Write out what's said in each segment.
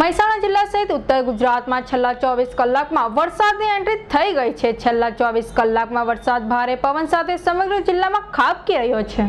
મહેસાણા જિલ્લા સહિત ઉત્તર ગુજરાતમાં છેલ્લા ચોવીસ કલાકમાં વરસાદની એન્ટ્રી થઈ ગઈ છેલ્લા ચોવીસ કલાકમાં વરસાદ ભારે પવન સાથે સમગ્ર જિલ્લામાં ખાબકી રહ્યો છે.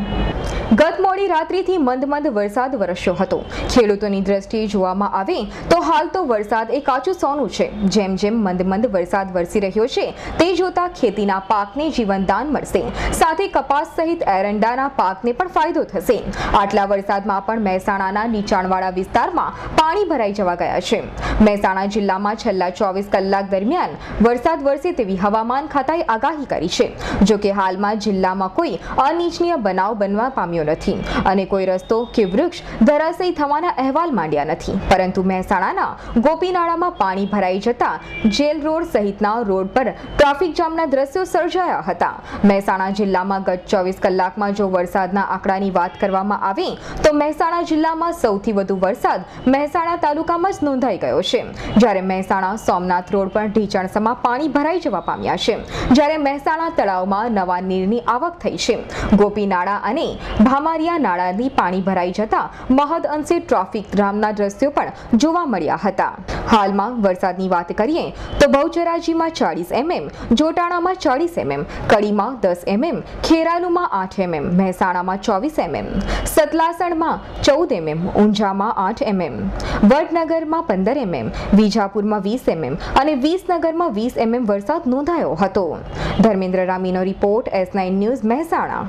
ગત મોડી રાત્રિથી મંદ મંદ વરસાદ વરસ્યો હતો. ખેડૂતોની દ્રષ્ટિએ જોવામાં આવે તો હાલ તો વરસાદ એ કાચું સોનું છે. જેમ જેમ મંદ મંદ વરસાદ વરસી રહ્યો છે, તે જોતા ખેતીના પાકને જીવનદાન મળશે. સાથે કપાસ સહિત એરંડાના પાકને પણ ફાયદો થશે. આટલા વરસાદમાં પણ મહેસાણાના નીચાણવાળા વિસ્તારમાં પાણી ભરાઈ જવા ગયા છે. મહેસાણા જિલ્લામાં છેલ્લા ચોવીસ કલાક દરમિયાન વરસાદ વરસે તેવી હવામાન ખાતાએ આગાહી કરી છે. જોકે હાલમાં જિલ્લામાં કોઈ અનિચ્છનીય બનાવ બનવા પામ્યો નથી. અને કોઈ રસ્તો કે વૃક્ષ ધરાશયી થવાના અહેવાલ માંડ્યા નથી. પરંતુ મહેસાણાના ગોપીનાળામાં પાણી ભરાઈ જતા જેલ રોડ સહિતના રોડ પર ટ્રાફિક જામના દ્રશ્યો સર્જાયા હતા. મહેસાણા જિલ્લામાં ગત ચોવીસ કલાકમાં જો વરસાદના આંકડાની વાત કરવામાં આવે, તો મહેસાણા જિલ્લામાં સૌથી વધુ વરસાદ મહેસાણા તાલુકામાં જ નોંધાઈ ગયો છે. જ્યારે મહેસાણા સોમનાથ રોડ પર ઢીચણસમાં પાણી ભરાઈ જવા પામ્યા છે. જ્યારે મહેસાણા તળાવમાં નવા નીરની આવક થઈ છે. ગોપીનાળા અને ભામારિયા નાળાની પાણી ભરાઈ જતા મહદ અંશે ટ્રાફિક જામના દ્રશ્યો પણ જોવા મળ્યા હતા. હાલમાં વરસાદની વાત કરીએ તો બહુચરાજીમાં ચાળીસ એમએમ, જોટાણામાં ચાળીસ એમએમ, કડીમાં દસ એમએમ, ખેરાલુમાં આઠ એમએમ, મહેસાણામાં ચોવીસ એમએમ, સતલાસણમાં ચૌદ એમએમ, ઊંઝામાં આઠ એમએમ, વડનગરમાં પંદર એમએમ, વિજાપુરમાં વીસ એમએમ અને વિસનગરમાં વીસ એમએમ વરસાદ નોંધાયો હતો. Dharmendra રામીનો report S nine news Mehsana.